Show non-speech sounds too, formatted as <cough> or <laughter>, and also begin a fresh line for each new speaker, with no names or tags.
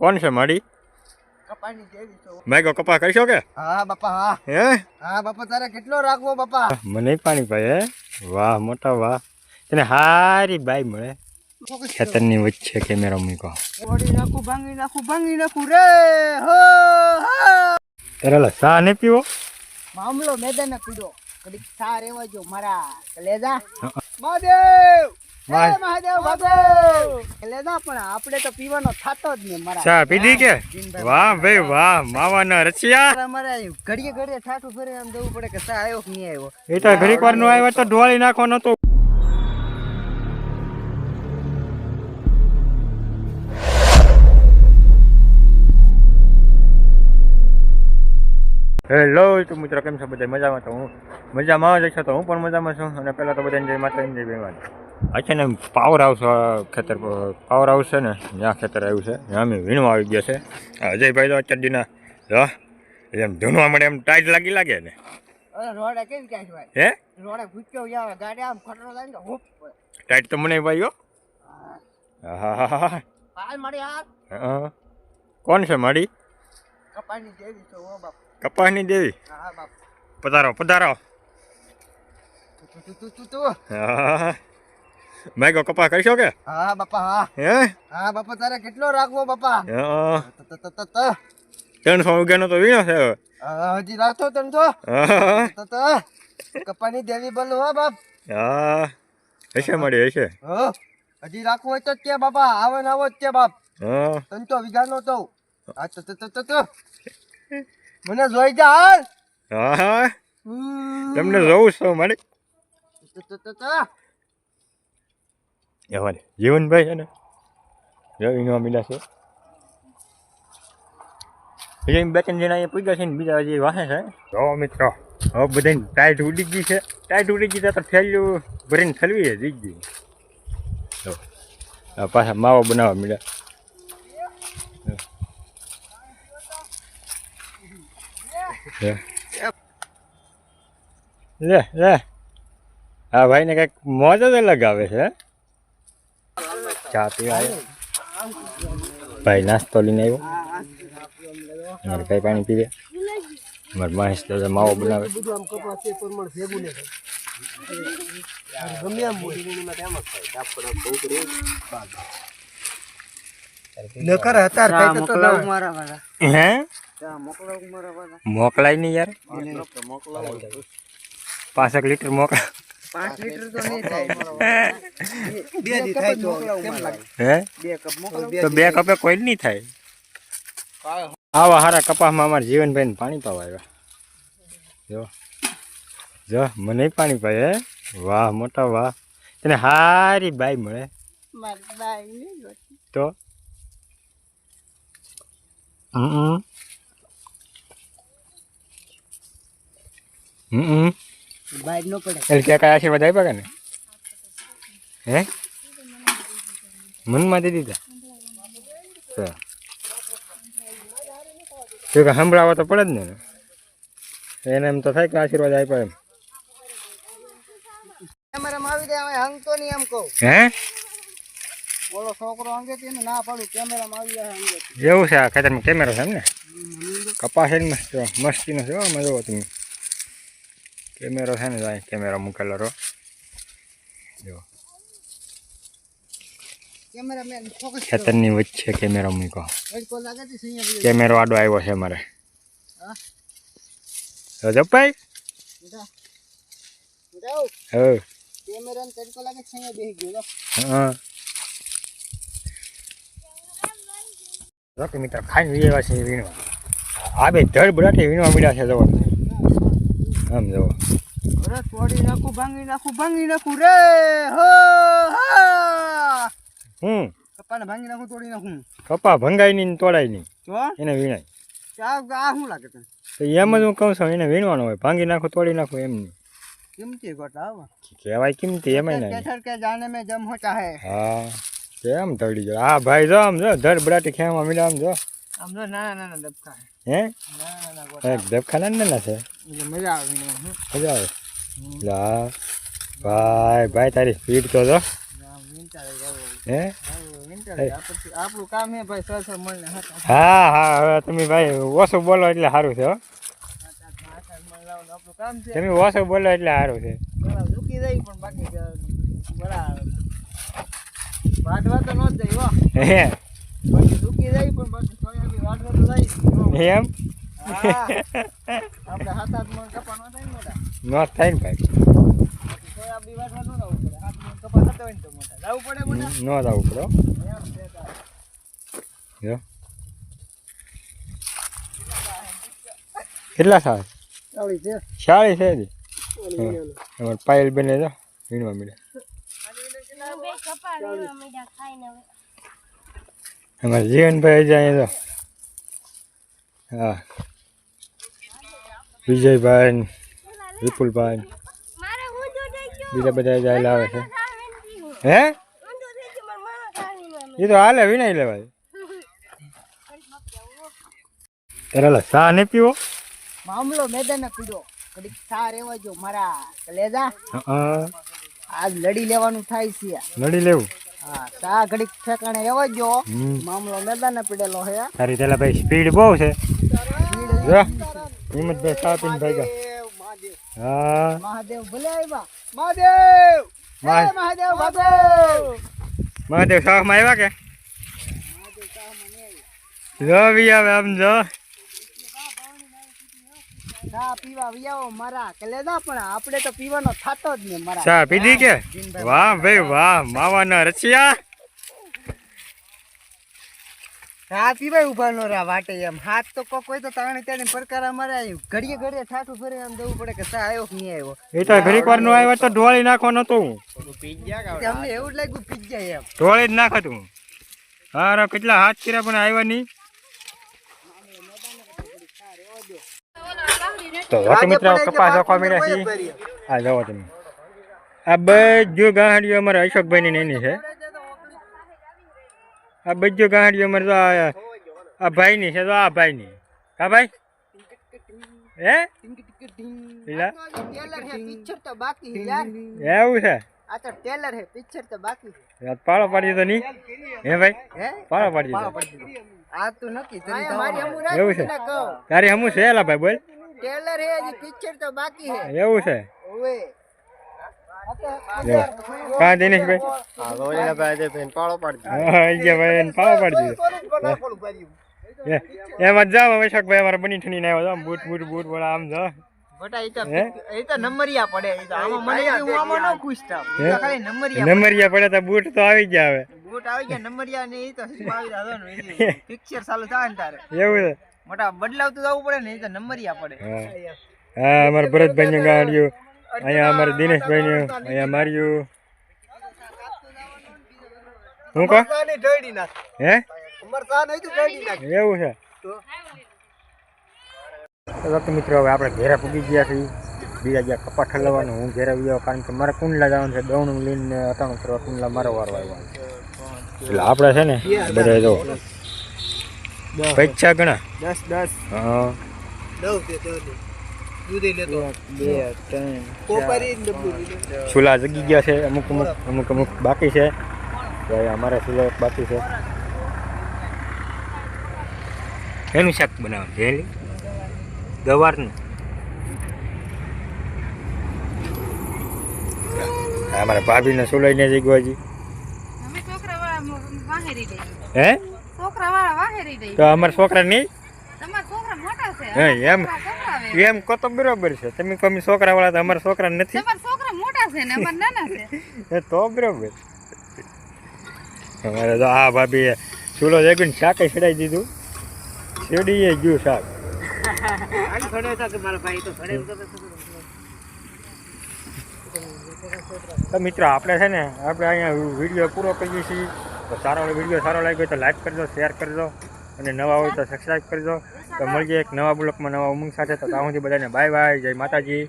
કોણ છે માડી
છો.
મેગો કપા કરશો કે?
હા બાપા હા.
હે?
હા બાપા તારે કેટલો રાખવો બાપા?
મને પાણી ભાઈ હે? વાહ મોટા વાહ. તને હારી બાઈ મળે. ખેતરની વચ્ચે કેમેરા મૂકો
ઓડી નાખું ભાંગી નાખું ભાંગી નાખું રે! હો
સા ને પીવો?
મામલો મેદાને પીડો કડીક સા રેવા જો. મારા લેજા મહાદેવ! આપણે તો પીવાનો થતો જ નહીં મારા.
ચા પીધી કે? વાહ ભાઈ વાહ માવાના રચિયા
અમારે ઘડીએ ઘડીએ ઠાઠું ફરે આમ પડે કે આવ્યો કે નહીં આવ્યો
એ તો ઘડીક વાર નો આવ્યો તો ઢોળી નાખવાનો તો. હેલો તો મિત્રો કેમ છો? બધા મજામાં? તો હું મજામાં જ છો. તો હું પણ મજામાં છું. અને પહેલાં તો બધા જય માતા જય ભગવાન. ને પાવર હાઉસ ખેતર પાવર હાઉસ છે ને ત્યાં ખેતર આવ્યું છે ત્યાં અમે વીણવા આવી ગયા છે. અજયભાઈ તો અત્યાર દીના એમ ધૂનવા મળે એમ ટાઈટ લાગી લાગે ને. હે. ટાઈટ તો મને ભાઈઓ હા. કોણ છે
મારી?
કપાસની દેવી પધારો પધારો. આહાહા. મેગો કપા કરશો કે
હા બાપા હા.
હે?
હા બાપા તારે કેટલો રાખવો બાપા?
ત્રણસો રૂપિયાનો તો વીણો છે
હજી રાખતો તને તો
આહાહા.
ત ત કપાની દેવી બોલ હો બાપ.
હા. હશે મળી હશે.
હો હજી રાખવું હોય તો ત્યાં કે બાપા આવે ને આવો કે બાપ.
હા.
તને તો. વિઘાનો તો મને જોઈ જા હાલ.
હા તમને જોઉં છું મારી અમારે જીવનભાઈ છે ને રવિનો મિલા છે બીજા બે ત્રણ જણા અહીંયા પૂગ્યા છે ને બીજા હજી વાહે છે તો મિત્રો હવે બધાની ટાઈટ ઉડી ગઈ છે ટાઈટ ઉડી ગઈ તો થેલ્યું ભરીને થલવી જઈ ગઈ જો આ પાછા માવો બનાવવા મળ્યા. લે લે હા ભાઈને કંઈક મોજ જ અલગ આવે છે હે? ચા પીવા આવ્યો ભાઈ નાસ્તો લઈને આવ્યો. અમારે ભાઈ પાણી પીવે. અમારે મહેશ દાદા માવો બનાવે.
બધું આમ કપાસ છે પ્રમાણ ભેગું ને ગમે એમ નકર હતાર ખાઈ તો ના મારા વાળા.
હે?
ચા મોકલાવ મારા વાળા.
મોકલાય નહીં યાર. પાંચેક લીટર મોકલા.
પાંચ લીટર તો નહીં થાય. બે દી થાય તો કેમ લાગે?
હે?
બે કપ મોકલાવ?
તો બે કપે કોઈ જ નહીં થાય આવા હારા કપાસમાં અમારા જીવનભાઈને પાણી પાવા આવ્યા. જો. જો મને પાણી પાય હે? વાહ મોટા વાહ. તને હારી બાઈ મળે.
તો? હમ
તો હમ હમ.
બાઈ નો પડે.
એટલે ક્યાં કાંઈ આશીર્વાદ આપ્યા કે ને હે? મનમાં દે દીધા? તો. તો કે સંભળાવો તો પડે જ ને? એને એમ તો થાય કે આશીર્વાદ આપ્યા એમ.
કેમેરામાં આવી જાય હવે હંગતો નહીં એમ કહું.
હે?
ઓલો છોકરો ના પાડું કેમેરામાં આવી જાય અંગે
છે. આ ખેતરમાં કેમેરો છે એમ ને કપાસ ને મસ્ત જો, મસ્તીનો છે જોવો તમે. કેમેરો છે ને અહીં કેમેરો મૂકેલો રહો જો ખેતરની વચ્ચે કેમેરો
સિંહ
કેમેરો આડો આવ્યો છે મારે
ગયો
હા મિત્ર ખાઈને વીણવા છે વીણવા આ બે ધડ બરાટી વીણવા મળ્યા છે જવો તમે. આમ
અરે તોડી નાખું ભાંગી નાખું ભાંગી નાખું રે હો
હમ.
કપાને ભાંગી નાખું તોડી નાખું.
કપા ભંગાય નહીં તોડાય નહીં એને વીણાય.
આ શું લાગે તને?
તો એમ જ હું કહું છું એને વીણવાનો હોય. ભાંગી નાખું તોડી નાખું એમ નહીં.
કિંમતી ગોટા
કહેવાય કિંમતી એમાંય નહીં.
કેસર કે જાને મેં જમ હો. ચાહે
હા. કેમ તળી જો હા ભાઈ જો આમ જો ધડ બરાટી ખેવા મીડા આમ જો.
આમ જો નાના નાના ડબકા હે?
હે
નાના નાના ગોટા.
એક ધબખાના ને ના છે.
મજા આવે હું
મજા આવે? લા ભાઈ ભાઈ તારી સ્પીડ તો જો. હે
આપણું કામ હે ભાઈ સો સો મળને
હા હા હવે તમે ભાઈ ઓછું બોલો એટલે સારું છે હો.
આપણું કામ છે
તમે ઓછું બોલો એટલે સારું છે.
ઝૂકી જાય પણ બાકી તો બરા વાટવા તો ન જાય હો. બાકી ઝૂકી જાય પણ બાકી સોયાબીન વાટવા તો જાય
એમ.
આપણે થાય ને
થાય ને કેટલા સાલ
ચાલી છે
શાળી છે બને જો વીણવા મળે અમારે જીવનભાઈ જાય હા. વિજયભાઈ વિપુલભાઈ. બીજા બધા જાય આવે છે.
હે?
એ તો હાલે વિનાય લેવાય. ત્યારે ચા નહીં પીવો?
મામલો મેદાન પીડો. કડી સા રેવા જો મારા લેજા
હા.
આજ લડી લેવાનું થાય છે.
લડી લેવું?
હા સા ઘડીક ઠેકાણે રેવા જો મામલો મેદાન પીડેલો હે
તારી તેલા ભાઈ સ્પીડ બહુ છે. જો. હિંમતભાઈ ચા પીને ભાઈ હા.
મહાદેવ ભલે આવ્યા. મહાદેવ! મહાદેવ મહાદેવ!
મહાદેવ શાહમાં આવ્યા કે? જો બી આવે આમ જો.
ચા પીવા વિયાવો મારા કલેજા પણ આપણે તો પીવાનો થાતો જ નહીં મારા
ચા પીધી કે? વાહ ભાઈ વાહ માવાના રચિયા
ચા પીવાય ઊભા નો રહ્યા વાટે એમ. હાથ તો કોક હોય તો તાણે ત્યારે પડકાર અમારે આવ્યું. ઘડીએ ઘડીએ ઠાઠું ફરે એમ જવું પડે કે ચા આવ્યો કે નહીં આવ્યો
એ તો ઘડીક વાર નો આવ્યો તો ઢોળી નાખવાનો તો હું.
અમને એવું જ લાગ્યું પીજ્જા એમ.
ઢોળી જ નાખત હું. હારા કેટલા હાથ કર્યા પણ આવ્યા નહીં. તો વાત મિત્રો કપાસ રાખવા મળ્યા છીએ. આ જાઓ તમે. આ બધું ગાંઠીઓ અમારા અશોકભાઈની નેની છે. આ બધી ગાંહડીઓ મારે તો આ ભાઈ ભાઈની છે તો આ ભાઈની. કા ભાઈ? હે?
હે
એવું છે?
આ તો ટેલર હે પિક્ચર તો બાકી છે
પાળો પાડી તો નહીં? હે ભાઈ?
હે
પાળો પાડી
આ તો. નક્કી
એવું છે? તારી હમું છે એલા ભાઈ બોલ.
ટેલર હે હજી પિક્ચર તો બાકી હે
એવું છે?
ઓવે.
કા દિનેશભાઈ હા ગયા ભાઈ એને પાળો પાડી દીધો. એમાં જ જાઓ અમારા બની ઠણી આવ્યો બૂટ બૂટ બૂટ બોલા આમ જાઓ
બટા ઈ તો
હે?
ઈ તો નંબરિયા પડે. તો ન
બૂટ તો આવી ગયા હવે.
બૂટ આવી ગયા નંબરિયા ને તો <laughs> ને પિક્ચર ચાલુ થાય ને તારે.
એવું છે?
મોટા બદલાવતું જવું પડે ને એ તો નંબરિયા પડે.
હા. અમારા ભરતભાઈનું ગાડ્યું અહીંયા અમારે દિનેશભાઈનું અહીંયા માર્યું હું કહો હે? એવું છે? મિત્રો હવે આપણે ઘેરા પૂગી ગયા છીએ. બીજા ગયા કપા ઠલવવાનું હું ઘેરા ગયો કારણ કે મારે કુંડલા જવાનું છે. દવણું લઈને અટાણું કરવા કુંડલા મારો વારો આવ્યો. એટલે આપણે છે ને બધા જો પૈસા ઘણા
દસ દસ.
હા.
બે ત્રણ કોપરી
ચૂલા જગી ગયા છે અમુક અમુક અમુક અમુક બાકી છે. તો અમારે ચૂલો બાકી છે. એનું શાક બનાવવાનું છે ગવારનું. અમારા ભાભીને સુલાઈને જઈ હજી. હે
છોકરા વાળા વાહેરી દે
તો અમારા છોકરા નહીં?
તમારા છોકરા મોટા છે.
હે એમ. એમ કહો તો બરોબર છે. તમે કહો અમે છોકરા વાળા તો અમારા છોકરા નથી.
તમારા છોકરા મોટા છે ને અમારા નાના છે.
એ તો બરોબર. અમારે તો આ ભાભી ચૂલો જગીને શાકે ચડાવી દીધું. શેરડીએ ગયું શાક. તો મિત્રો આપણે છે ને આપણે અહીંયા વીડિયો પૂરો કરીએ છીએ. તો સારો વીડિયો સારો લાગ્યો હોય તો લાઈક કરજો શેર કરજો. અને નવા હોય તો સબસ્ક્રાઈબ કરજો. તો મળીએ એક નવા બ્લોકમાં નવા ઉમંગ સાથે. તો ત્યાં સુધી બધાને બાય બાય જય માતાજી.